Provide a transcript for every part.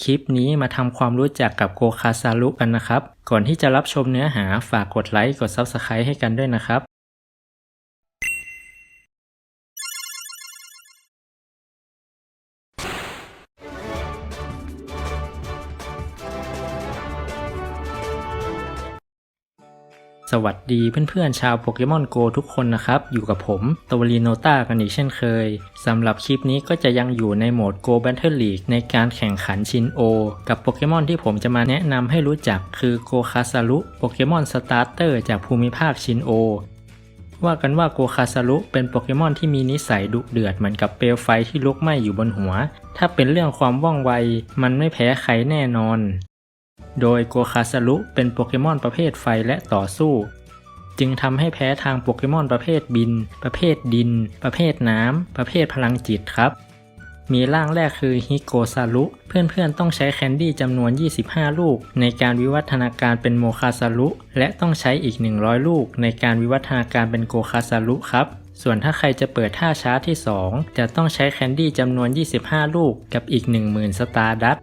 คลิปนี้มาทำความรู้จักกับโกคาซารุกันนะครับ ก่อนที่จะรับชมเนื้อหาฝากกดไลค์ กด Subscribe ให้กันด้วยนะครับ สวัสดีเพื่อนๆชาวโปเกมอนโกทุกคนนะครับ อยู่กับผมตวลีโนต้ากันอีกเช่นเคยสำหรับคลิปนี้ก็จะยังอยู่ในโหมด Go Battle League ในการแข่งขันชินโอ กับโปเกมอนที่ผมจะมาแนะนำให้รู้จักคือโกคาซารุโปเกมอนสตาร์เตอร์จากภูมิภาคชินโอว่ากันว่าโกคาซารุเป็นโปเกมอนที่มีนิสัยดุเดือดเหมือนกับเปลวไฟที่ลุกไหม้อยู่บนหัว ถ้าเป็นเรื่องความว่องไว มันไม่แพ้ใครแน่นอน โดยโกคาซารุเป็นโปเกมอนประเภทไฟและต่อสู้ จึงทำให้แพ้ทางโปเกมอนประเภทบิน ประเภทดิน ประเภทน้ำ ประเภทพลังจิตครับ มีร่างแรกคือฮิโกซารุเพื่อนๆต้องใช้แคนดี้จำนวน 25 ลูก ในการวิวัฒนาการเป็นโมคาซารุและต้องใช้อีก 100 ลูก ในการวิวัฒนาการเป็นโกคาซารุครับส่วนถ้าใครจะเปิดท่าช้าที่ 2 จะต้องใช้แคนดี้จำนวน 25 ลูกกับอีก 10,000 สตาร์ดัต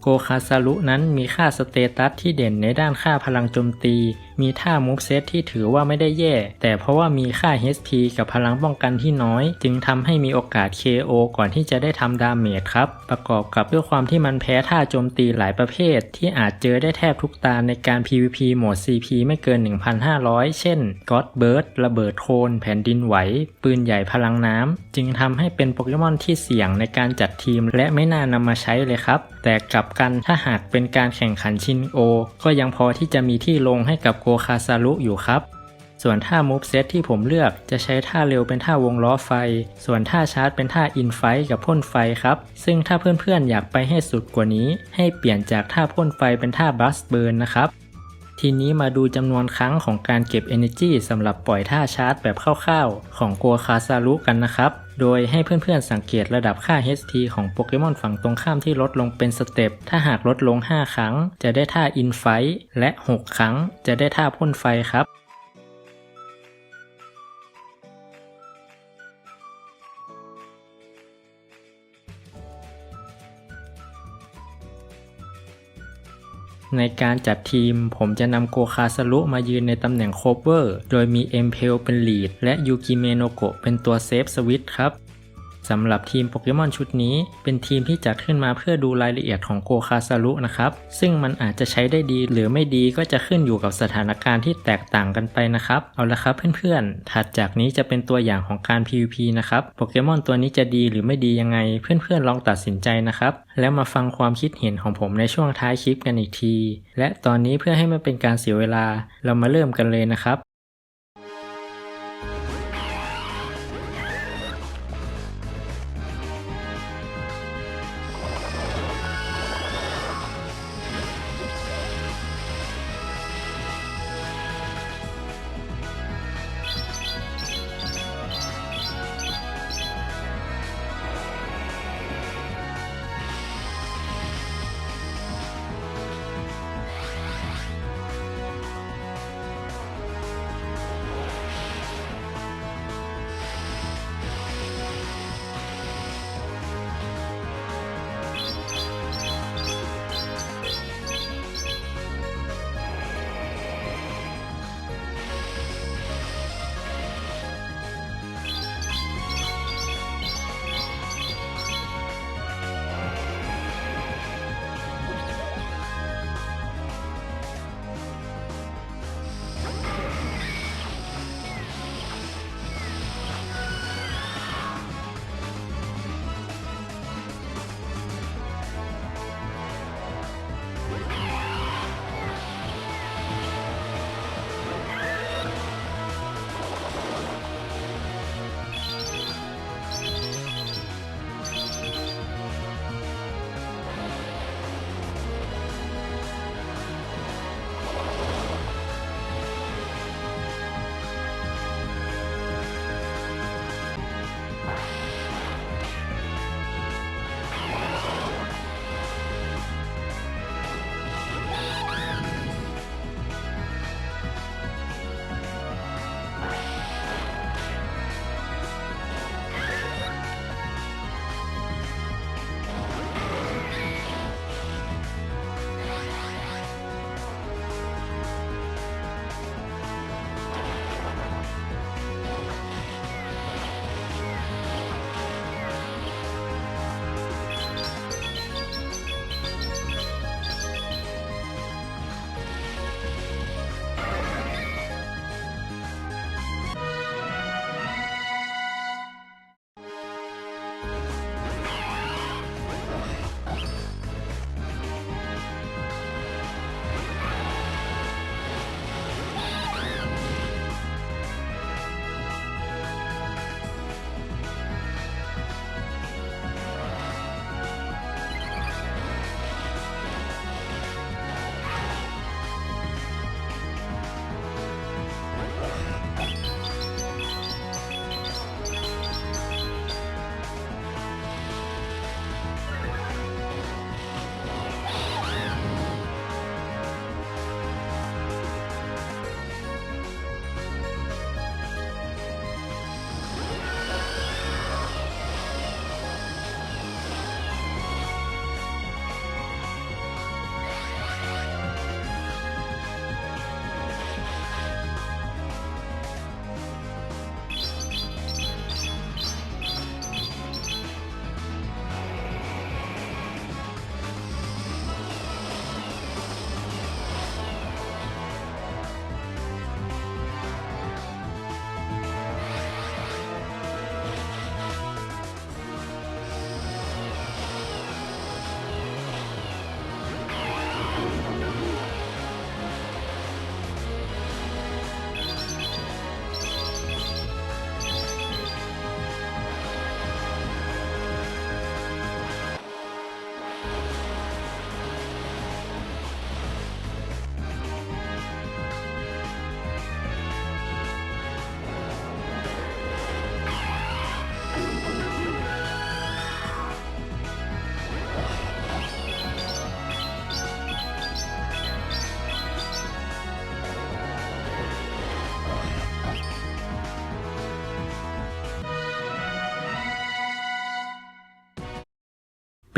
โกคาซารุนั้นมีค่าสเตตัสที่เด่นในด้านค่าพลังโจมตี มีท่ามูฟเซตที่ถือว่าไม่ได้แย่ แต่เพราะว่ามีค่า HP กับพลังป้องกันที่น้อย จึงทำให้มีโอกาส KO ก่อนที่จะได้ทำดาเมจครับ ประกอบกับด้วยความที่มันแพ้ท่าโจมตีหลายประเภท ที่อาจเจอได้แทบทุกตาในการ PVP โหมด CP ไม่เกิน 1,500 เช่น God Bird ระเบิดโคลนแผ่นดินไหว ปืนใหญ่พลังน้ำ จึงทำให้เป็นโปเกมอนที่เสี่ยงในการจัดทีม และไม่น่านำมาใช้เลยครับ แต่กลับกันถ้าหากเป็นการแข่งขันชินโอ ก็ยังพอที่จะมีที่ลงให้กับกคาซารุอยู่ครับ ส่วนท่ามูฟเซตที่ผมเลือกจะใช้ท่าเร็วเป็นท่าวงล้อไฟ ส่วนท่าชาร์จเป็นท่าอินไฟกับพ่นไฟครับ ซึ่งถ้าเพื่อนๆอยากไปให้สุดกว่านี้ ให้เปลี่ยนจากท่าพ่นไฟเป็นท่าบัสเบิร์นนะครับทีนี้มาดูจำนวนครั้งของการเก็บ Energy สำหรับปล่อยท่าชาร์จแบบคร่าวๆ ของโกคาซารุกันนะครับ โดยให้เพื่อนๆสังเกตระดับค่า HT ของโปเกมอนฝั่งตรงข้ามที่ลดลงเป็นสเต็ป ถ้าหากลดลง 5 ครั้ง จะได้ท่าอินไฟและ 6 ครั้ง จะได้ท่าพ่นไฟครับ ในการจัดทีม ผมจะนำโกคาสรุมายืนในตำแหน่งโคเวอร์ โดยมีเอ็มเพลเป็นลีดและยูกิเมโนโกะเป็นตัวเซฟสวิตครับ สำหรับทีมโปเกมอนชุดนี้ เป็นทีมที่จัดขึ้นมาเพื่อดูรายละเอียดของโกคาซารุนะครับ ซึ่งมันอาจจะใช้ได้ดีหรือไม่ดีก็จะขึ้นอยู่กับสถานการณ์ที่แตกต่างกันไปนะครับ เอาละครับเพื่อนๆ ถัดจากนี้จะเป็นตัวอย่างของการ PVP นะครับ โปเกมอนตัวนี้จะดีหรือไม่ดียังไง เพื่อนๆลองตัดสินใจนะครับ แล้วมาฟังความคิดเห็นของผมในช่วงท้ายคลิปกันอีกที และตอนนี้เพื่อให้ไม่เป็นการเสียเวลา เรามาเริ่มกันเลยนะครับ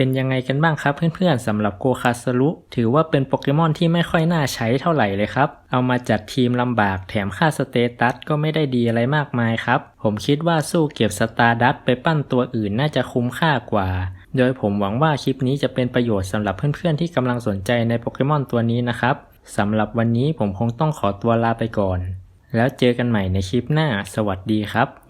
เป็นยังไงกันบ้างครับเพื่อนๆสำหรับโกคาสรุถือว่าเป็นโปเกมอนที่ไม่ค่อยน่าใช้เท่าไหร่เลยครับ เอามาจัดทีมลำบากแถมค่าสเตตัสก็ไม่ได้ดีอะไรมากมายครับ ผมคิดว่าสู้เก็บสตาร์ดัตไปปั้นตัวอื่นน่าจะคุ้มค่ากว่า โดยผมหวังว่าคลิปนี้จะเป็นประโยชน์สำหรับเพื่อนๆที่กำลังสนใจในโปเกมอนตัวนี้นะครับสำหรับวันนี้ผมคงต้องขอตัวลาไปก่อน แล้วเจอกันใหม่ในคลิปหน้า สวัสดีครับ